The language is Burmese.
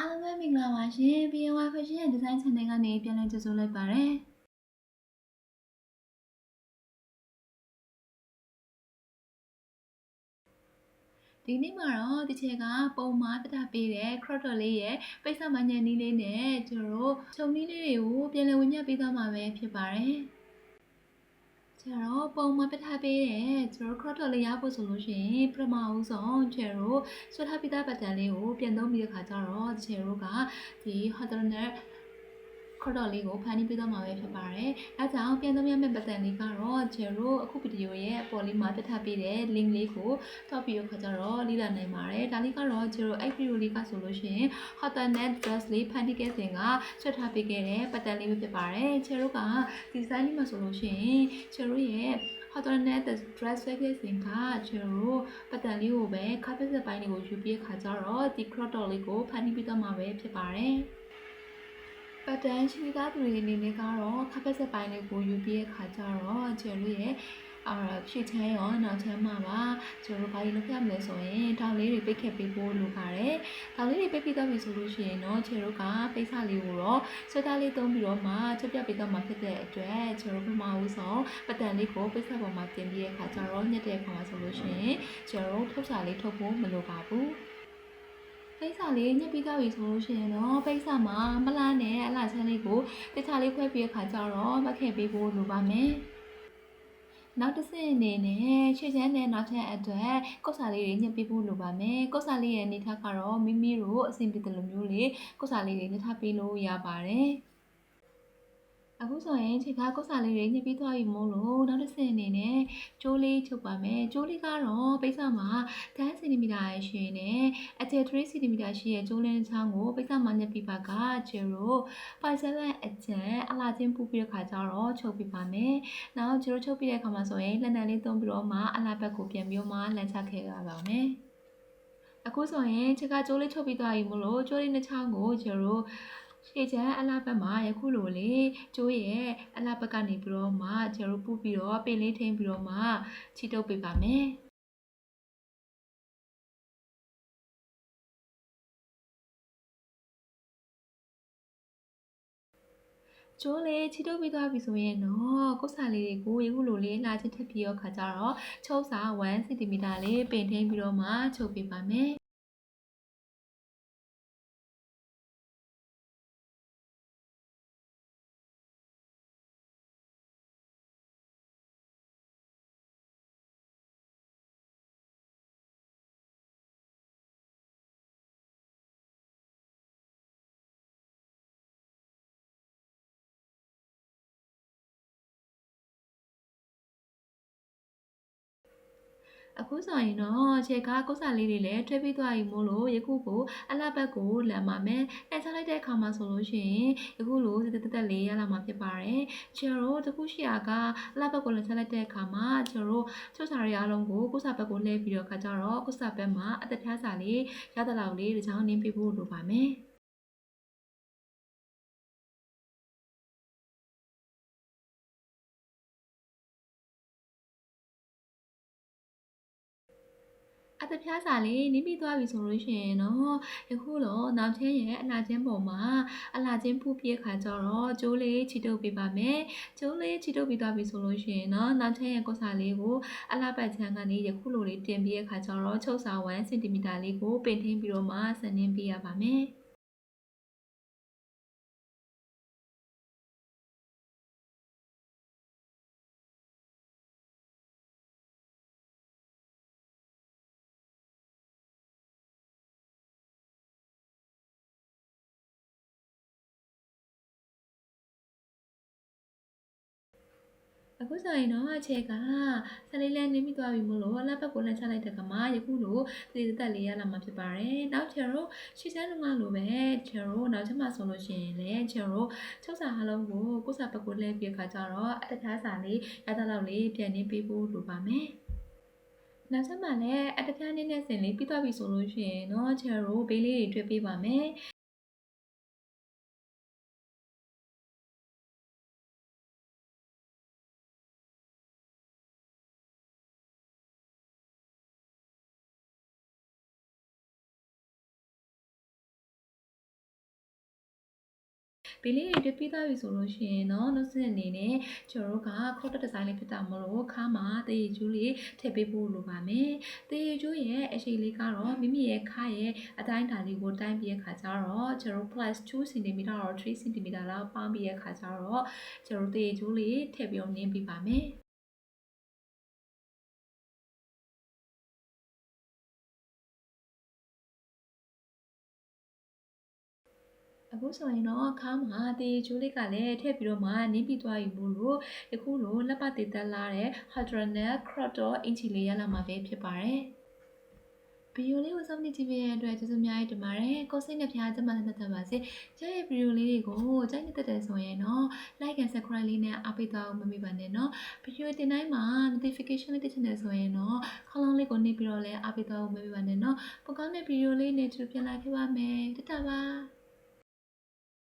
အားလုံးပဲမင်္ဂလာပါရှင် BNY Fashion ရဲ့ Design Channel ကနေပြန်လည်ကြိုဆိုလိုက်ပါရစေ ဒီနေ့မှာတော့ဒီချက်ကပုံမှာတတပေးတဲ့ crop top လေးရဲ့ပိတ်စမညံနီးလေးနဲ့ကျွန်တော်တို့ခြုံနီးလေးတွေကိုပြန်လည်ဝင်မြပေးသွားမှာပဲဖြစ်ပါတယ် ကျွန်တော်ပုံမှာပထားပေးတဲ့ကျွန်တော် crop top လေးရဖို့ဆိုလို့ရှိရင်ပထမဦးဆုံးကျွန်တော်ဆွဲထားပြီးသားပတ်တန်လေးကိုပြန်သုံးပြီးတဲ့ခါကျတော့ကျွန်တော်ကဒီ hot net ခေါ်တော့လေးကိုဖန်တီးပေးသွားမှာပဲဖြစ်ပါတယ်။အဲကြောင့်ပြန်သုံးရမယ့်ပတ်သက်လေးကတော့ကျတို့အခုဗီဒီယိုရဲ့အပေါ်လေးမှာပြထားပေးတဲ့ link လေးကိုထောက်ပြီးတော့ခါကြတော့လေ့လာနိုင်ပါတယ်။ဒါလေးကတော့ကျတို့အဲ့ဗီဒီယိုလေးကဆိုလို့ရှိရင် hotnet dress လေးဖန်တီးခဲ့စဉ်ကဆွတ်ထားပေးခဲ့တဲ့ပတ်သက်လေးပဲဖြစ်ပါတယ်။ကျတို့ကဒီဇိုင်းလေးမှာဆိုလို့ရှိရင်ကျတို့ရဲ့ hotnet dress ဆွဲခဲ့စဉ်ကကျတို့ပတ်သက်လေးကိုပဲ carpet ပိုင်းလေးကိုယူပြီးခါကြတော့ဒီ crop top လေးကိုဖန်တီးပေးသွားမှာပဲဖြစ်ပါတယ်။ ပတ်တန်းရှိသားသူတွေအနေနဲ့ကတော့ခပ်ဖက်ဆက်ပိုင်းလေးကိုယူပြီးတဲ့ခါကျတော့ကျယ်တို့ရဲ့အာဖြည့်ချမ်းရောနောက်ချမ်းမှာပါကျယ်တို့ဘာလို့လုပ်ရမလဲဆိုရင်တောင်လေးတွေပိတ်ခဲ့ပေးဖို့လိုပါတယ်တောင်လေးတွေပိတ်ပြီးတော့ပြီဆိုလို့ရှိရင်တော့ကျယ်တို့ကပိတ်စလေးကိုတော့ဆွဲသားလေးသုံးပြီးတော့မှချက်ပြပေးတော့မှာဖြစ်တဲ့အတွက်ကျယ်တို့ပထမဦးဆုံးပတ်တန်းလေးကိုပိတ်ဆက်ပေါ်မှာတင်ပြီးတဲ့ခါကျတော့ညက်တဲ့ခါမှာဆိုလို့ရှိရင်ကျယ်တို့ထုတ်စာလေးထုတ်ဖို့မလိုပါဘူး ပိတ်စာလေးညှက်ပြီးသားပြီဆိုလို့ရှိရင်တော့ပိတ်စာမှာမလားနဲ့အလားချမ်းလေးကိုတခြားလေးခွဲပြီးအခါကျတော့မခဲ့ပေးဖို့လိုပါမယ်နောက်တစ်ဆင့်အနေနဲ့ချွေချမ်းနဲ့နောက်ထပ်အတွက်ကုတ်စာလေးတွေညှက်ပေးဖို့လိုပါမယ်ကုတ်စာလေးရဲ့အနေထားကတော့မိမိတို့အဆင်ပြေတယ်လို့မျိုးလေးကုတ်စာလေးတွေညှက်ထားပေးလို့ရပါတယ် အခုဆိုရင်ခြေကားကုတ်စာလေးတွေညှစ်ပြီးသွားပြီမို့လို့နောက်တစ်ဆင့်အနေနဲ့ကျိုးလေးချုပ်ပါမယ်ကျိုးလေးကတော့ပိတ်စမှာ10 cm ရဲ့ရှည်နဲ့အကျယ်3 cm ရှိရဲ့ကျိုးလင်းချောင်းကိုပိတ်စမှာညှစ်ပြီးပါကကျရိုပိုင်ဆယ်လန်အကျန်အလားချင်းပူပြီးတဲ့ခါကျတော့ချုပ်ပြီးပါမယ်နောက်ကျရိုချုပ်ပြီးတဲ့အခါမှာဆိုရင်လက်နံလေးသုံးပြီးတော့မှအလားဘက်ကိုပြန်ပြီးတော့မှလန်ချခဲ့ရပါမယ်အခုဆိုရင်ချက်ကကျိုးလေးချုပ်ပြီးသွားပြီမို့လို့ကျိုးလေးနှစ်ချောင်းကိုကျရို ရှေ့ချမ်းအလားဘက်မှာယခုလိုလေကျိုးရဲ့အလားဘက်ကနေပြီးတော့မှကျရိုပူပြီးတော့ပင်လေးထိမ့်ပြီးတော့မှချီတုပ်ပေးပါမယ်ကျိုးလေးချီတုပ်ပြီးသွားပြီဆိုရင်တော့ကုတ်စာလေးတွေကိုယခုလိုလေးလာချင်းထပ်ပြီးတော့ခါကြတော့ချုပ်စာ1 cm လေးပင်ထိန်ပြီးတော့မှချုပ်ပေးပါမယ် အခုဆိုရင်တော့ခြေကားကုတ်စာလေးတွေလည်းထွေးပြီးသွားပြီမို့လို့ယခုကိုအလှဘက်ကိုလမ်းပါမယ်။အဲချလိုက်တဲ့အခါမှာဆိုလို့ရှိရင်ယခုလိုတက်တက်တက်လေးရလာမှာဖြစ်ပါတယ်။ကျတို့တခုရှိရာကအလှဘက်ကိုလမ်းချလိုက်တဲ့အခါမှာကျတို့ချွတ်စာတွေအားလုံးကိုကုတ်စာဘက်ကိုလှည့်ပြီးတော့ခါကြတော့ကုတ်စာဘက်မှာအသက်ဖြားစာလေးရတဲ့လောက်လေးဒီချောင်းနင်းပြဖို့လိုပါမယ်။ အတပြားစာလေးနင်းပြီးသွားပြီဆိုလို့ရှိရင်တော့ယခုတော့နောက်ချင်းရဲ့အလားချင်းပေါ်မှာအလားချင်းဖူးပြည့်ခါကျတော့ကျိုးလေးချီတုပ်ပေးပါမယ်ကျိုးလေးချီတုပ်ပြီးသွားပြီဆိုလို့ရှိရင်တော့နောက်ချင်းရဲ့ကုတ်စာလေးကိုအလားပတ်ချမ်းကနေယခုလိုလေးတင်ပြီးရခါကျတော့ချုပ်စာ1 cm လေးကိုပင်ထင်းပြီးတော့မှဆန်နင်းပေးရပါမယ် အခုဆိုရင်တော့အချက်ကဆလေးလဲနင်းပြီးသွားပြီမို့လို့အလက်ဘက်ကိုလမ်းချလိုက်တဲ့ကမှာယခုလိုသတိသက်လေးရလာမှာဖြစ်ပါတယ်။နောက်ချယ်တို့ရှေ့ချမ်းလုံးကလိုပဲချယ်တို့နောက်ချက်မှဆိုလို့ရှိရင်လည်းချယ်တို့ချုပ်စာဟာလုံးကိုကိုယ်စာဘက်ကိုလှည့်ပြီးခါကြတော့အတထားစာလေးရတဲ့လောက်လေးပြန်နေပေးဖို့လိုပါမယ်။နောက်ဆက်မှလည်းအတပြားနည်းနည်းစင်လေးပြီးသွားပြီဆိုလို့ရှိရင်တော့ချယ်တို့ဘေးလေးတွေတွေ့ပေးပါမယ် ဘေးလေးတွေတွေ့ပြီးသားပြီဆိုလို့ရှိရင်တော့နောက်ဆက်အနေနဲ့ကျွန်တော်တို့က crop top design လေးဖြစ်တာမလို့ခါမှာတရေကျူးလေးထည့်ပေးဖို့လိုပါမယ်တရေကျူးရဲ့အရှိန်လေးကတော့မိမိရဲ့ခါရဲ့အတိုင်းအတာလေးကိုတိုင်းပြီးရခါကြတော့ကျွန်တော် plus 2 cm တော့3 cm လောက်ပေါင်းပြီးရခါကြတော့ကျွန်တော်တရေကျူးလေးထည့်ပြီးတော့နင်းပေးပါမယ် အခုဆိုရင်တော့အခါမှာတေချိုးလေးကလည်းထည့်ပြီးတော့မှနင်းပြီးသွားပြီမို့လို့ယခုလိုလက်ပတ်သေးသက်လာတဲ့ Hadronel crop top အင်ချီလေးရလာမှာပဲဖြစ်ပါတယ်ဗီဒီယိုလေးကိုစောင့်ကြည့်ကြည့်ပေးတဲ့အတွက်ကျေးဇူးအများကြီးတင်ပါတယ်။ကိုစိတ်နဲ့ဖျားချက်မှလည်းတက်ပါစေ။ကျရဲ့ဗီဒီယိုလေးတွေကိုကြိုက်နေတဲ့တဲ့ဆိုရင်တော့ like and subscribe လေးနဲ့အားပေးတော့မမေ့ပါနဲ့နော်။ဗီဒီယိုတင်တိုင်းမှာ notification လေးတက်ချင်တယ်ဆိုရင်တော့ခေါင်းလောင်းလေးကိုနှိပ်ပြီးတော့လည်းအားပေးတော့မမေ့ပါနဲ့နော်။ပိုကောင်းတဲ့ဗီဒီယိုလေးနဲ့ကြည့်ပြန်လာခဲ့ပါမယ်။တတပါ။